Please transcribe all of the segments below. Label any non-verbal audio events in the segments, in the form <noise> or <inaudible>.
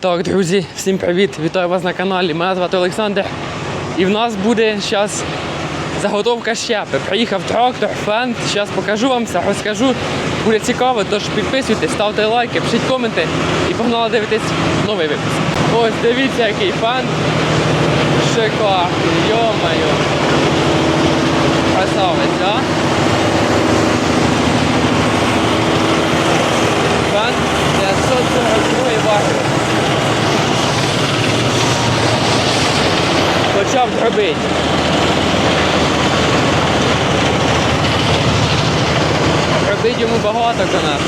Так, друзі, всім привіт! Вітаю вас на каналі. Мене звати Олександр. І в нас буде зараз заготовка щепи. Приїхав трактор, фен. Зараз покажу вам все, розкажу. Буде цікаво, тож підписуйтесь, ставте лайки, пишіть коменти і погнали дивитись новий випуск. Ось дивіться, який фен. Шикарний, йо-моє. Красавець, а? Фен 542 ваги. Почав дробити. Робити йому багато, звісно.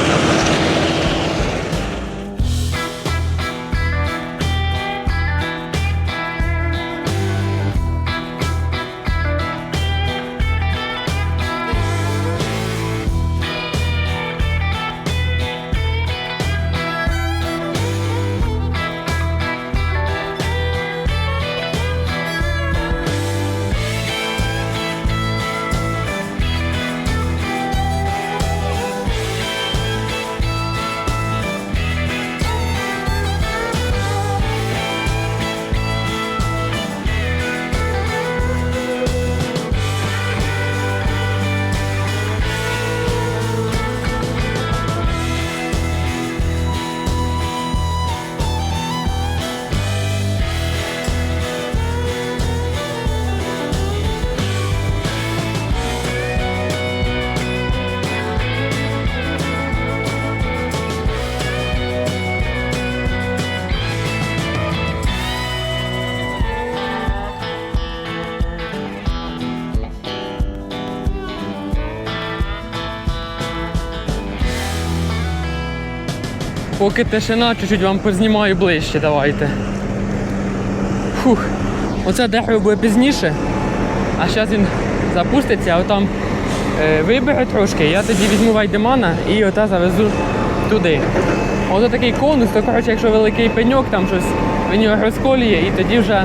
Поки тишина, чуть-чуть вам познімаю ближче, давайте. Фух. Оце дерево буде пізніше, а зараз він запуститься, а там е, вибере трошки, я тоді візьму вайдемана і ота завезу туди. Ото такий конус, то коротше, якщо великий пеньок, там щось він його розколює і тоді вже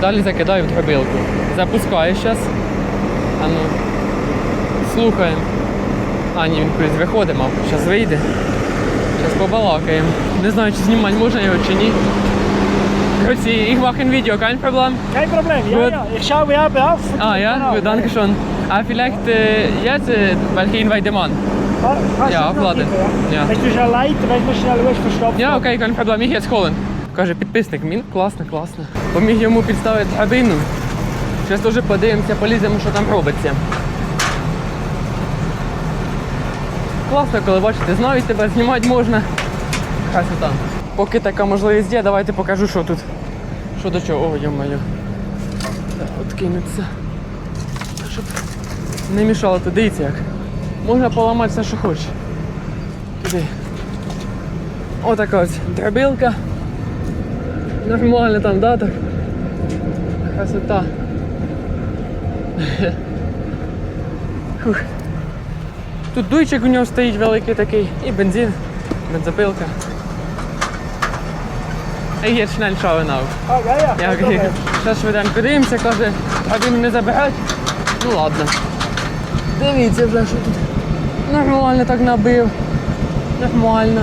далі закидаю в дробилку. Запускаю зараз. А ну, слухаємо. А, ні, він кудись виходить, мав. Зараз вийде. Зараз побалакаємо. Не знаю, чи знімати можна його чи ні. Коротше, ich mache ein Video, kein Problem. Kein Problem, ja, Gut. ja. Ich schaue ja auf. Ah ja, Genau. gut, danke schon. Ah, vielleicht äh, jetzt, äh, weil ich ihn bei dem Mann. Ah, kannst Ja, du noch aufladen. geben, Ja. Wenn du schnell leiten, wenn du schnell ruhig verstopft. Ja, окей, kein Problem, ich jetzt holen. Каже, підписник, він класно, класно. Поміг йому підставити драбину. Зараз теж подивимося, поліземо, що там робиться. Класно, коли бачите, знають тебе, знімати можна. Красота. Поки така можливість є, давайте покажу, що тут. Що до чого. О, йо-моє. Так, от кинуться. Щоб не мішало тут, дивіться як. Можна поламати все, що хочеш. Туди. Отака ось дробилка. Нормально там, да, так? Красота. <laughs> Фух. Тут дуйчик у нього стоїть великий такий і бензин, бензопилка. І є Problem. зараз швиденько дивимося, каже, а він не забирать. Ну ладно. Дивіться вже, що тут. Нормально так набив. Нормально.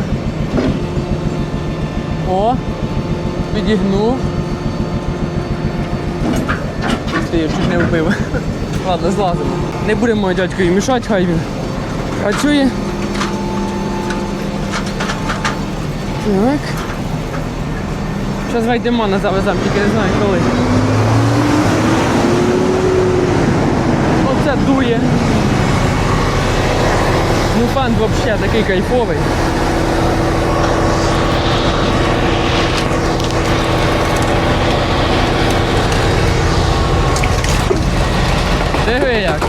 О, підігнув. Ти я чуть не вбив. <laughs> Ладно, злазимо. Не будемо дядькові мішати, хай він працює. Так. Зараз Вайдемана завеземо, тільки не знаю коли. Оце дує. Ну фан взагалі такий кайфовий. Диви як.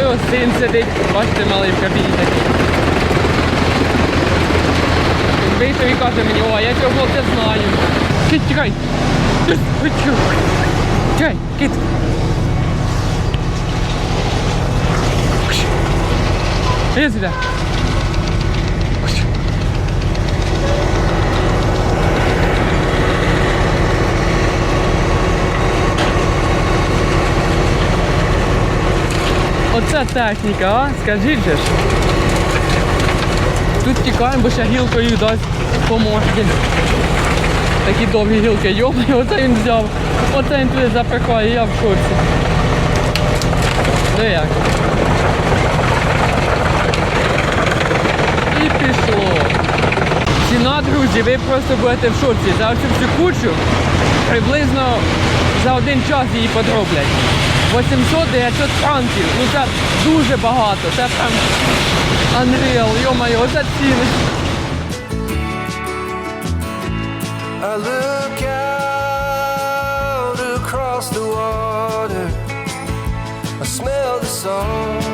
Його син сидить, бачите, малий в кабіні такий. Він вийшов і каже мені, о, я цього хлопця знаю. Чекай. Тікай. Тікай, кит. Іди сюди. Оце техніка, а? Скажіть же ж. Тут тікаємо, бо ще гілкою дасть по морді. Такі довгі гілки, йомай, оце він взяв. Оце він туди запихає, я в шоці. Ну як? І пішло. Ціна, друзі, ви просто будете в шоці. За цю всю кучу приблизно за один час її подроблять. 800-900 франків. Ну це дуже багато. Це прям Unreal, йо-моє, оце ціни. I look out across the water. I smell the salt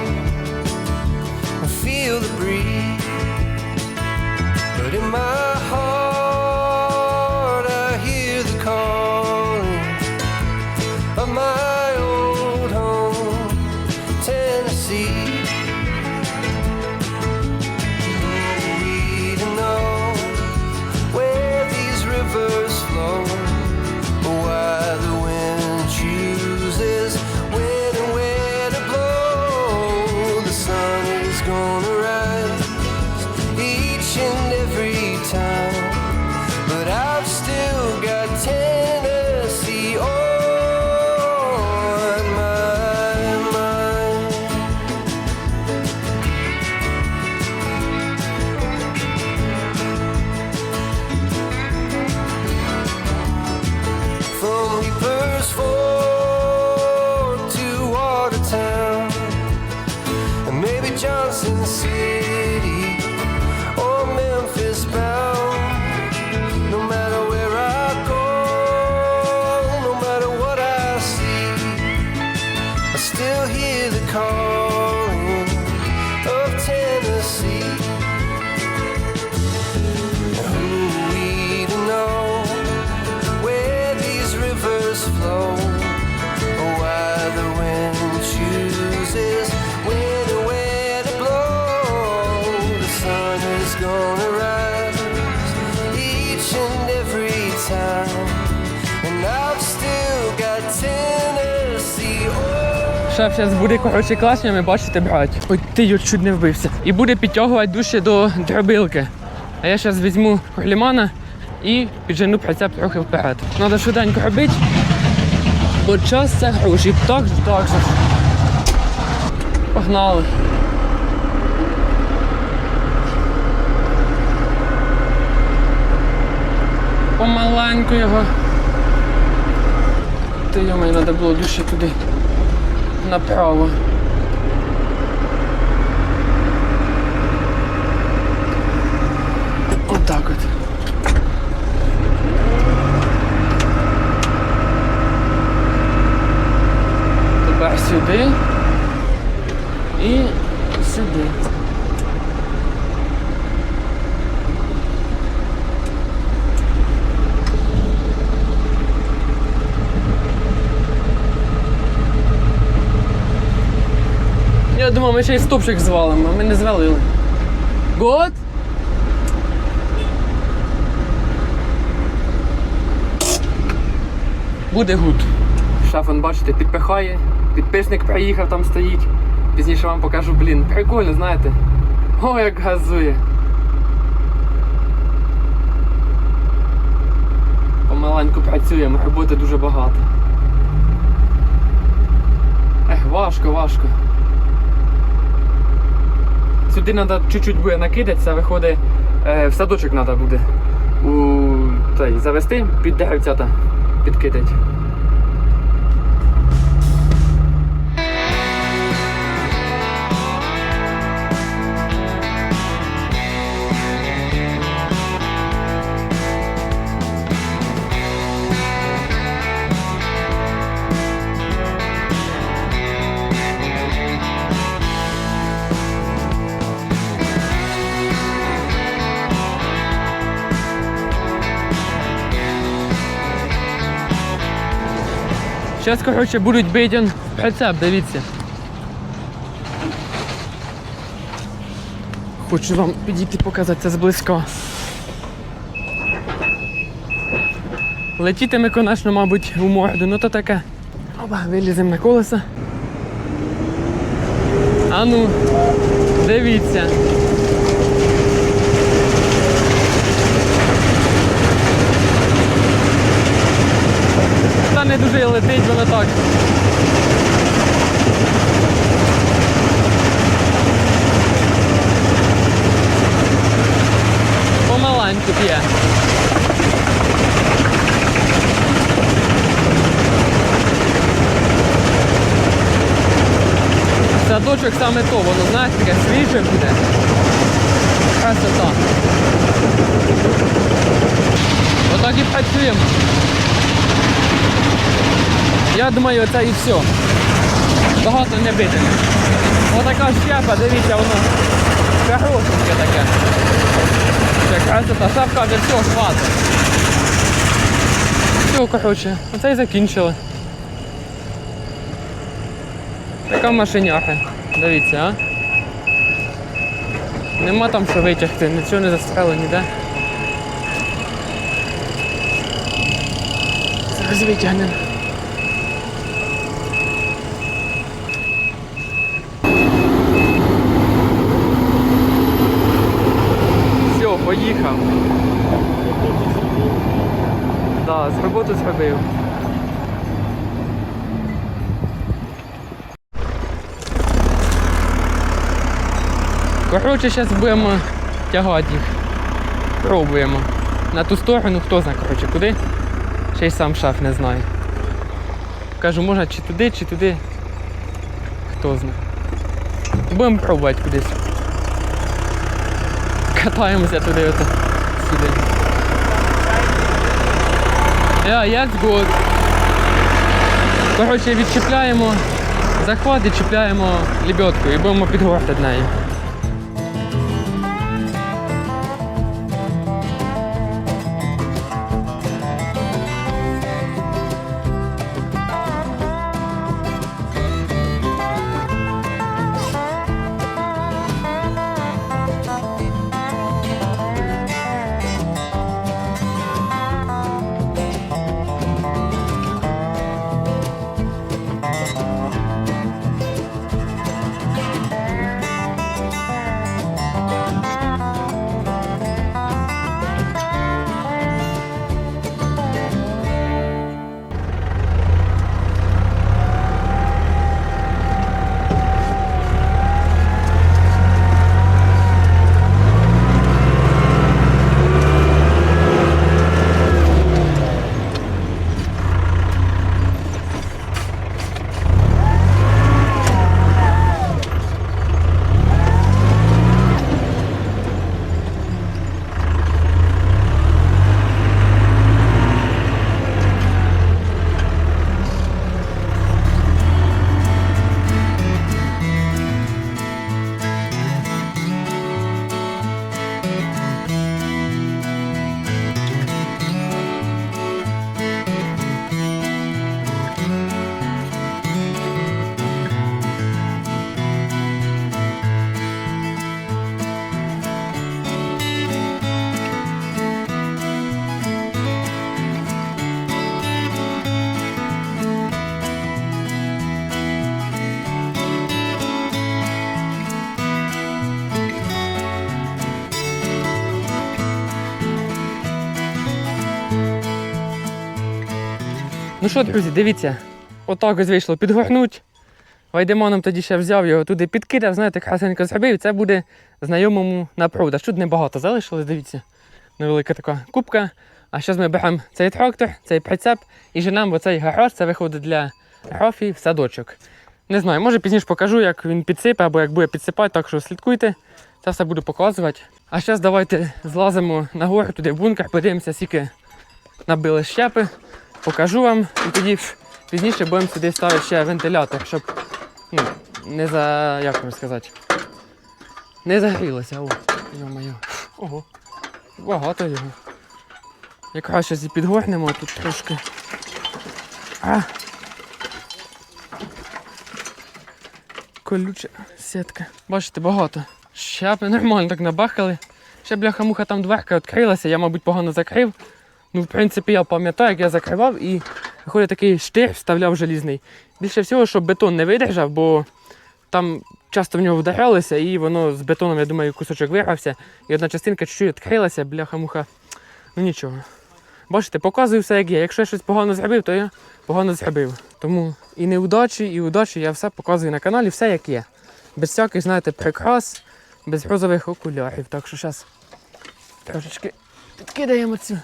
Шеф зараз буде коротше класнями, бачите, брать. Ой, ти його чуть не вбився. І буде підтягувати дужче до дробилки. А я зараз візьму лімана і піджену прицеп трохи вперед. Треба швиденько робити, бо час це гроші. Так же, так же. Погнали. Помаленьку його. Ти йому треба було дужче туди направо. Отак от. Тепер сюди і сюди. Я думав, ми ще й стопчик звалимо, ми не звалили. Год? Буде гуд. Шафон, бачите, підпихає. Підписник приїхав, там стоїть. Пізніше вам покажу, блін. Прикольно, знаєте. О, як газує. Помаленьку працюємо, роботи дуже багато. Ех, важко, важко. Сюди треба чуть-чуть буде накидатися, виходить, е, в садочок треба буде у той, завести під деревцята підкидати. Зараз, коротше, будуть бити прицеп, дивіться. Хочу вам підійти показати це зблизька. Летітиме, звісно, мабуть, у морду, ну то таке. Оба, виліземо на колесо. А ну, дивіться. Не дуже летить, воно так. Помаленьку п'є. Садочок саме то, воно знаєте, таке свіже буде. Красота. Отак і працюємо. Я думаю, це і все. Багато не битиме. Отака щепа, дивіться, воно хорошеньке таке. Це красота, шапка вже все, хватить. Все, коротше, оце і закінчили. Така машиняха. Дивіться, а? Нема там що витягти, нічого не застряли ніде. Зараз витягнемо. Поїхав. Да, з роботи зробив. Коротше, зараз будемо тягати їх. Пробуємо. На ту сторону, хто знає, коротше, куди. Ще й сам шаф не знає. Кажу, можна чи туди, чи туди. Хто знає. Будемо пробувати кудись. Катаємося туди ото сюди. Yeah, yes, good. Коротше, відчіпляємо захват і чіпляємо лебедку і будемо підгортати нею. Що, друзі, дивіться, отак ось вийшло підгорнуть. Вайдеманом тоді ще взяв його туди, підкидав, знаєте, красенько зробив. Це буде знайомому на продаж. Тут небагато залишилось, дивіться. Невелика така кубка. А зараз ми беремо цей трактор, цей прицеп і женемо оцей гараж. Це виходить для графії в садочок. Не знаю, може пізніше покажу, як він підсипе або як буде підсипати, так що слідкуйте. Це все буду показувати. А зараз давайте злазимо нагору туди в бункер, подивимося, скільки набили щепи, покажу вам і тоді пізніше будемо сюди ставити ще вентилятор, щоб ну, не за. як вам сказати. Не загрілося. О, йо-моє. Ого. Багато його. Якраз щось і підгорнемо тут трошки. А. Колюча сітка. Бачите, багато. Щепи нормально так набахали. Ще бляха-муха там дверка відкрилася, я, мабуть, погано закрив. Ну, в принципі, я пам'ятаю, як я закривав і виходить такий штир вставляв желізний. Більше всього, щоб бетон не видержав, бо там часто в нього вдарялися, і воно з бетоном, я думаю, кусочок вирвався. І одна частинка чуть-чуть відкрилася, бляха-муха. Ну нічого. Бачите, показую все як є. Якщо я щось погано зробив, то я погано зробив. Тому і неудачі, і удачі я все показую на каналі, все як є. Без всяких, знаєте, прикрас, без розових окулярів. Так що зараз трошечки підкидаємо цю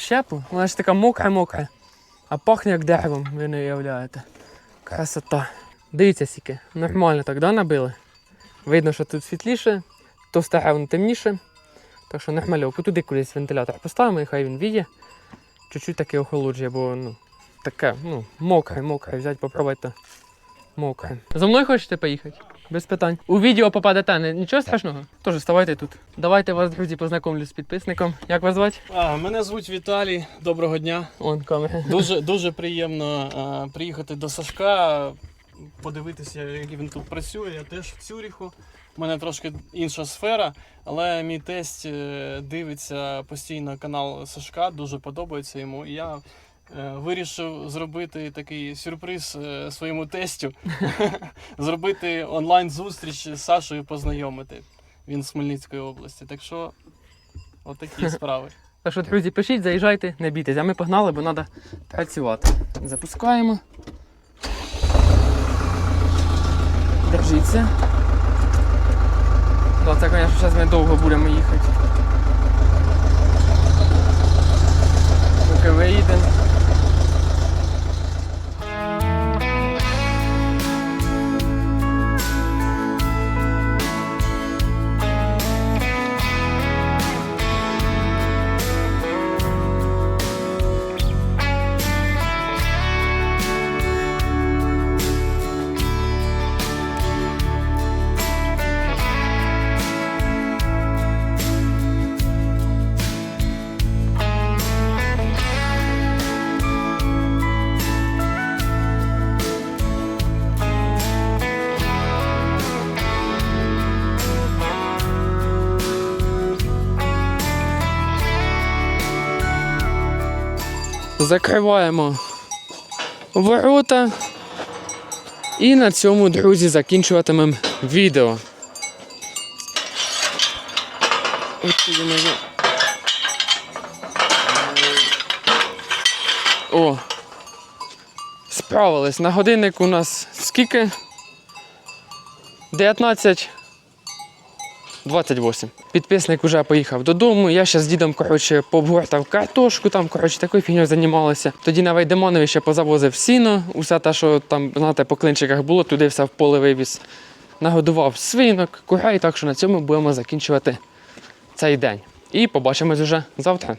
щепу. Вона ж така мокра-мокра. А пахне як деревом, ви не уявляєте. Красота. Дивіться скільки. Нормально так, да, набили? Видно, що тут світліше, то старе воно темніше. Так що нормальовку. Туди кудись вентилятор поставимо і хай він віє. Чуть-чуть таки охолоджує, бо ну, таке, ну, мокре, мокре. Взять, попробуйте. Мокре. За мною хочете поїхати? Без питань. У відео попадете, не- нічого страшного. Тож ставайте тут. Давайте вас, друзі, познайомлю з підписником. Як вас звати? А, мене звуть Віталій. Доброго дня. Он камера. Дуже дуже приємно а, приїхати до Сашка, подивитися, як він тут працює. Я теж в Цюріху. У мене трошки інша сфера, але мій тесть е, дивиться постійно канал Сашка, дуже подобається йому. І я е, вирішив зробити такий сюрприз е, своєму тестю, <laughs> зробити онлайн-зустріч з Сашою познайомити. Він з Хмельницької області. Так що, отакі <laughs> справи. Так що, друзі, пишіть, заїжджайте, не бійтесь. А ми погнали, бо треба працювати. Запускаємо. Держіться. Да, це, звісно, зараз ми довго будемо їхати. Поки виїдемо. Закриваємо ворота. І на цьому, друзі, закінчуватимемо відео. О! Справились. На годинник у нас скільки? 19. 28. Підписник вже поїхав додому. Я ще з дідом коротше, пообгортав картошку, там коротше, такою фігньою займалися. Тоді на Вайдемонові ще позавозив сіно, усе те, що там, знаєте, по клинчиках було, туди все в поле вивіз. Нагодував свинок, курей, так що на цьому будемо закінчувати цей день. І побачимось уже завтра.